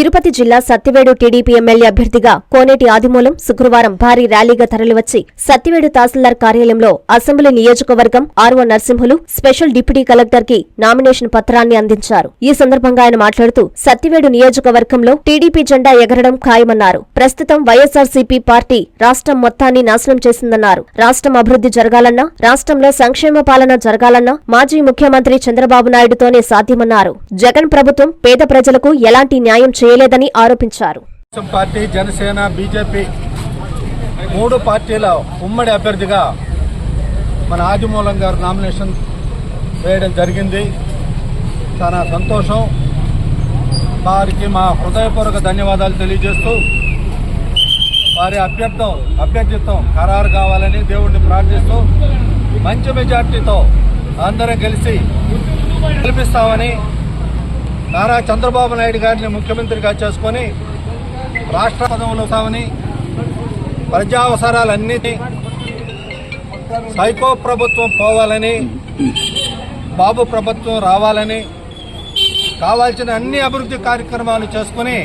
తిరుపతి జిల్లా Sattivedu TDP MLA అభ్యర్థిగా కోనేటి ఆదిమూలం శుక్రవారం భారీ ర్యాలీగా తరలివచ్చి సత్తివేడు తహసీల్దార్ కార్యాలయంలో అసెంబ్లీ నియోజకవర్గం ఆర్వో నరసింహులు స్పెషల్ డిప్యూటీ కలెక్టర్కి నామినేషన్ పత్రాన్ని అందించారు. ఈ సందర్భంగా ఆయన మాట్లాడుతూ సత్తివేడు నియోజకవర్గంలో టీడీపీ జెండా ఎగరడం ఖాయమన్నారు. ప్రస్తుతం వైఎస్ఆర్సీపీ పార్టీ రాష్ట్రం మొత్తాన్ని నాశనం చేసిందన్నారు. రాష్ట్రం అభివృద్ధి జరగాలన్నా రాష్ట్రంలో సంక్షేమ పాలన జరగాలన్నా మాజీ ముఖ్యమంత్రి చంద్రబాబు నాయుడుతోనే సాధ్యమన్నారు. జగన్ ప్రభుత్వం పేద ప్రజలకు ఎలాంటి న్యాయం చేయలేదని ఆరోపించారు. పార్టీ జనసేన బీజేపీ మూడు పార్టీల ఉమ్మడి అభ్యర్థిగా మన ఆదిమూలం గారు నామినేషన్ వేయడం జరిగింది. చాలా సంతోషం. వారికి మా హృదయపూర్వక ధన్యవాదాలు తెలియజేస్తూ వారి అభ్యర్థం అభ్యర్థిత్వం ఖరారు కావాలని దేవుడిని ప్రార్థిస్తూ మంచి మెజార్టీతో అందరం కలిసి గెలిపిస్తామని నారా చంద్రబాబు నాయుడు గారిని ముఖ్యమంత్రిగా చేసుకొని రాష్ట్ర పదవులు వస్తామని ప్రజావసరాలన్నీ సైకో ప్రభుత్వం పోవాలని బాబు ప్రభుత్వం రావాలని కావాల్సిన అన్ని అభివృద్ధి కార్యక్రమాలు చేసుకుని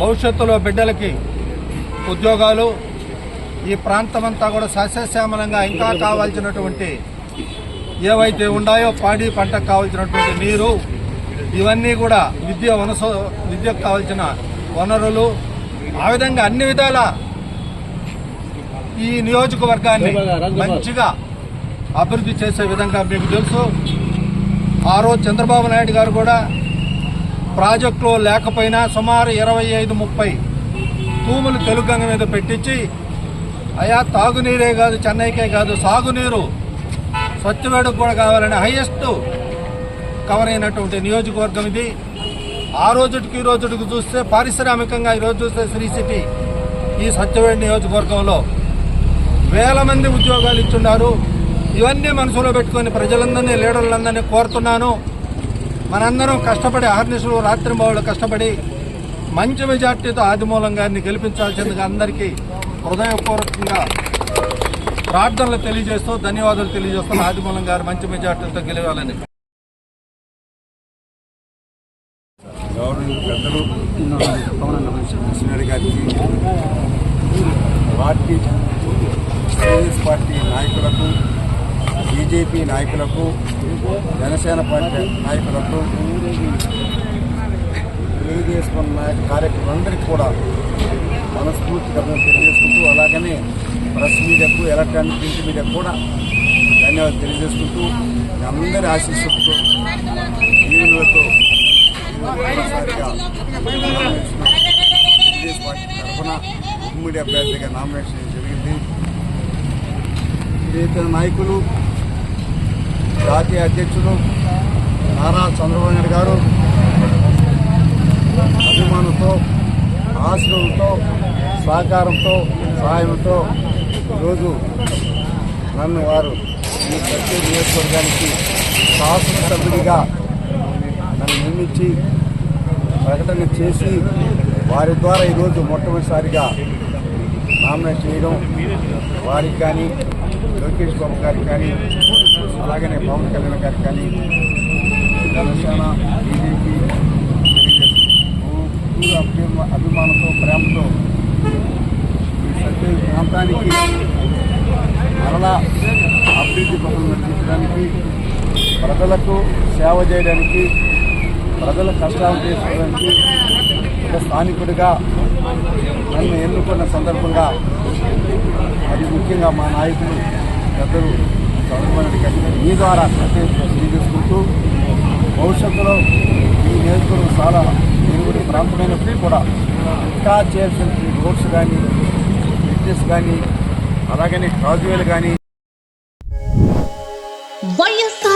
భవిష్యత్తులో బిడ్డలకి ఉద్యోగాలు ఈ ప్రాంతమంతా కూడా సస్యశ్యామలంగా ఇంకా కావాల్సినటువంటి ఏవైతే ఉన్నాయో పాడి పంటకు కావాల్సినటువంటి నీరు ఇవన్నీ కూడా విద్య వనస విద్యకు కావాల్సిన వనరులు ఆ విధంగా అన్ని విధాల ఈ నియోజకవర్గాన్ని మంచిగా అభివృద్ధి చేసే విధంగా మీకు తెలుసు. ఆ రోజు చంద్రబాబు నాయుడు గారు కూడా ప్రాజెక్టులో లేకపోయినా సుమారు ఇరవై ఐదు ముప్పై తూములు తెలుగంగ మీద పెట్టించి అయా తాగునీరే కాదు చెన్నైకే కాదు సాగునీరు స్వచ్ఛవేడుకు కూడా కావాలని హైయెస్ట్ కవర్ అయినటువంటి నియోజకవర్గం ఇది. ఆ రోజుటికి ఈ రోజుటికి చూస్తే పారిశ్రామికంగా ఈరోజు చూస్తే శ్రీ సిటీ ఈ సత్యవేడి నియోజకవర్గంలో వేల మంది ఉద్యోగాలు ఇచ్చున్నారు. ఇవన్నీ మనసులో పెట్టుకొని ప్రజలందరినీ లీడర్లందరినీ కోరుతున్నాను. మనందరం కష్టపడి ఆర్నిసులు రాత్రింబావులు కష్టపడి మంచి మెజార్టీతో ఆదిమూలం గారిని గెలిపించాల్సిందిగా అందరికీ హృదయపూర్వకంగా ప్రార్థనలు తెలియజేస్తూ ధన్యవాదాలు తెలియజేస్తూ ఆదిమూలం గారు మంచి మెజార్టీతో గెలవాలని. గవర్నమెంట్ పెద్దలు మిషనరీ గారికి పార్టీ కాంగ్రెస్ పార్టీ నాయకులకు బీజేపీ నాయకులకు జనసేన పార్టీ నాయకులకు తెలుగుదేశం నాయక కార్యక్రమాలందరికీ కూడా మనస్ఫూర్తిగా తెలియజేసుకుంటూ అలాగనే ప్రెస్ మీడియాకు ఎలక్ట్రానిక్ ప్రింట్ మీడియాకు కూడా ధన్యవాదాలు తెలియజేసుకుంటూ అందరి ఆశీస్సులతో దీవులతో తరఫున ఉమ్మడి అభ్యర్థిగా నామినేషన్ జరిగింది ఇతర నాయకులు జాతీయ అధ్యక్షులు నారా చంద్రబాబు నాయుడు గారు అభిమానంతో ఆశలతో సహకారంతో సహాయంతో ఈరోజు నన్ను వారు ఈ ప్రత్యేక నియోజకవర్గానికి శాసనసభ్యుడిగా నన్ను ప్రకటన చేసి వారి ద్వారా ఈరోజు మొట్టమొదటిసారిగా నామినేట్ చేయడం వారికి కానీ లోకేష్ బాబు గారికి కానీ అలాగనే పవన్ కళ్యాణ్ గారికి కానీ జనసేన బీజేపీ అభిమా- అభిమానంతో ప్రేమతో ఈ సత్య ప్రాంతానికి మరలా అభివృద్ధి పనులు నడిపించడానికి ప్రజలకు సేవ చేయడానికి ప్రజల కష్టాలు తీసుకోవడానికి ఒక స్థానికుడిగా నన్ను ఎన్నుకున్న సందర్భంగా అది ముఖ్యంగా మా నాయకులు పెద్దలు చంద్రబాబు నాయుడు మీ ద్వారా ప్రత్యేక తెలియజేసుకుంటూ భవిష్యత్తులో ఈ నియోజకవర్గం చాలా వెలుగుడి ప్రాంతమైనప్పటికీ కూడా ఇంకా చేయాల్సిన రోడ్స్ కానీ బ్రిడ్జెస్ కానీ అలాగనే కాజువేలు కానీ వైఎస్ఆర్